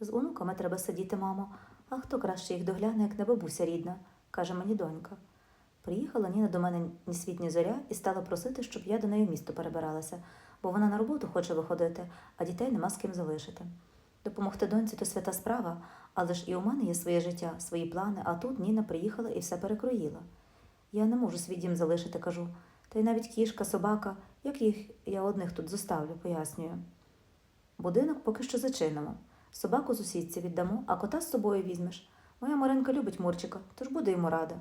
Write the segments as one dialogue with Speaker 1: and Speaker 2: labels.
Speaker 1: З онуками треба сидіти, мамо, а хто краще їх догляне, як не бабуся рідна, каже мені донька. Приїхала Ніна до мене ні світ, ні зоря і стала просити, щоб я до неї в місто перебиралася, бо вона на роботу хоче виходити, а дітей нема з ким залишити. Допомогти доньці то свята справа, але ж і у мене є своє життя, свої плани, а тут Ніна приїхала і все перекроїла. Я не можу свій дім залишити, кажу. Та й навіть кішка, собака, як їх я одних тут зоставлю, пояснюю. Будинок поки що зачинимо. Собаку сусідці віддамо, а кота з собою візьмеш. Моя Маринка любить Мурчика, тож буде йому рада.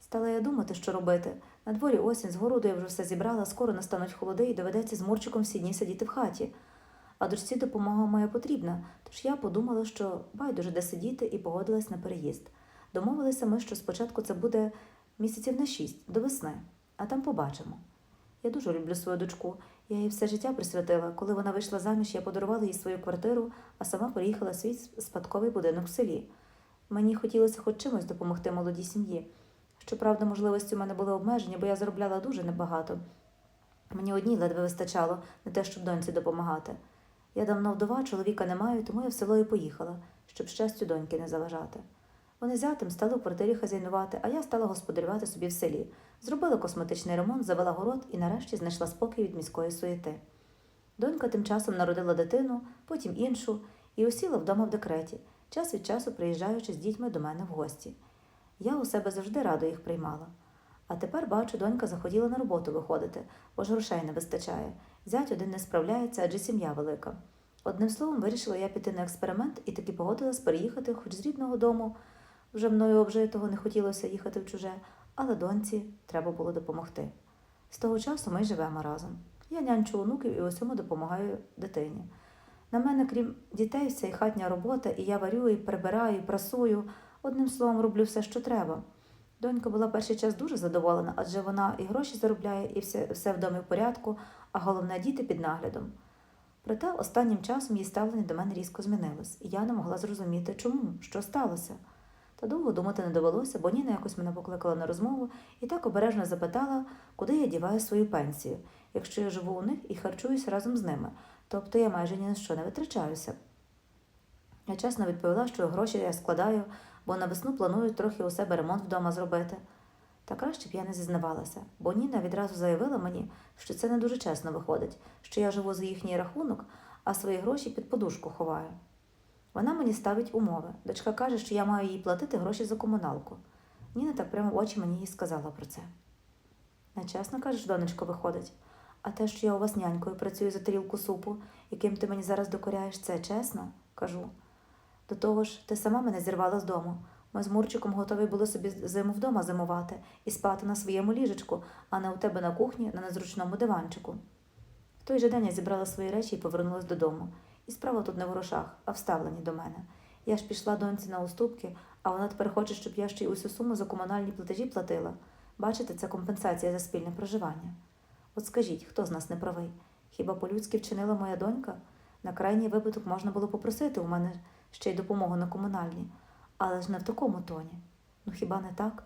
Speaker 1: Стала я думати, що робити. На дворі осінь, з городу я вже все зібрала, скоро настануть холоди і доведеться з Мурчиком всі дні сидіти в хаті. А дочці допомога моя потрібна, тож я подумала, що байдуже де сидіти і погодилась на переїзд. Домовилися ми, що спочатку це буде місяців на шість, до весни, а там побачимо. Я дуже люблю свою дочку. Я їй все життя присвятила. Коли вона вийшла заміж, я подарувала їй свою квартиру, а сама переїхала в свій спадковий будинок в селі. Мені хотілося хоч чимось допомогти молодій сім'ї. Щоправда, можливості у мене були обмежені, бо я заробляла дуже небагато. Мені одній ледве вистачало не те, щоб доньці допомагати. Я давно вдова, чоловіка не маю, тому я в село і поїхала, щоб щастю доньки не заважати. Вони зятем стали в квартирі хазяйнувати, а я стала господарювати собі в селі. Зробила косметичний ремонт, завела город і нарешті знайшла спокій від міської суєти. Донька тим часом народила дитину, потім іншу, і осіла вдома в декреті, час від часу приїжджаючи з дітьми до мене в гості. Я у себе завжди радо їх приймала. А тепер бачу, донька захотіла на роботу виходити, бо ж грошей не вистачає. Зять один не справляється, адже сім'я велика. Одним словом, вирішила я піти на експеримент і таки погодилась переїхати хоч з рідного дому. Вже мною обжитого не хотілося їхати в чуже, але доньці треба було допомогти. З того часу ми живемо разом. Я нянчу онуків і усьому допомагаю дитині. На мене, крім дітей, вся і хатня робота, і я варю, і прибираю, і прасую. Одним словом, роблю все, що треба. Донька була перший час дуже задоволена, адже вона і гроші заробляє, і все, все в домі в порядку, а головне діти під наглядом. Проте останнім часом її ставлення до мене різко змінилось, і я не могла зрозуміти, чому, що сталося. Та довго думати не довелося, бо Ніна якось мене покликала на розмову і так обережно запитала, куди я діваю свою пенсію, якщо я живу у них і харчуюсь разом з ними, тобто я майже ні на що не витрачаюся. Я чесно відповіла, що гроші я складаю, бо на весну планую трохи у себе ремонт вдома зробити. Та краще б я не зізнавалася, бо Ніна відразу заявила мені, що це не дуже чесно виходить, що я живу за їхній рахунок, а свої гроші під подушку ховаю. Вона мені ставить умови. Дочка каже, що я маю їй платити гроші за комуналку. Ніна так прямо в очі мені і сказала про це. Нечесно, кажеш, донечко, виходить. А те, що я у вас нянькою працюю за тарілку супу, яким ти мені зараз докоряєш, це чесно? кажу. До того ж, ти сама мене зірвала з дому. Ми з Мурчиком готові були собі зиму вдома зимувати і спати на своєму ліжечку, а не у тебе на кухні на незручному диванчику. В той же день я зібрала свої речі і повернулась додому. І справа тут не в грошах, а в ставленні до мене. Я ж пішла доньці на уступки, а вона тепер хоче, щоб я ще й усю суму за комунальні платежі платила. Бачите, це компенсація за спільне проживання. От скажіть, хто з нас не правий? Хіба по-людськи вчинила моя донька? На крайній випадок можна було попросити у мене ще й допомогу на комунальні, але ж не в такому тоні. Ну хіба не так?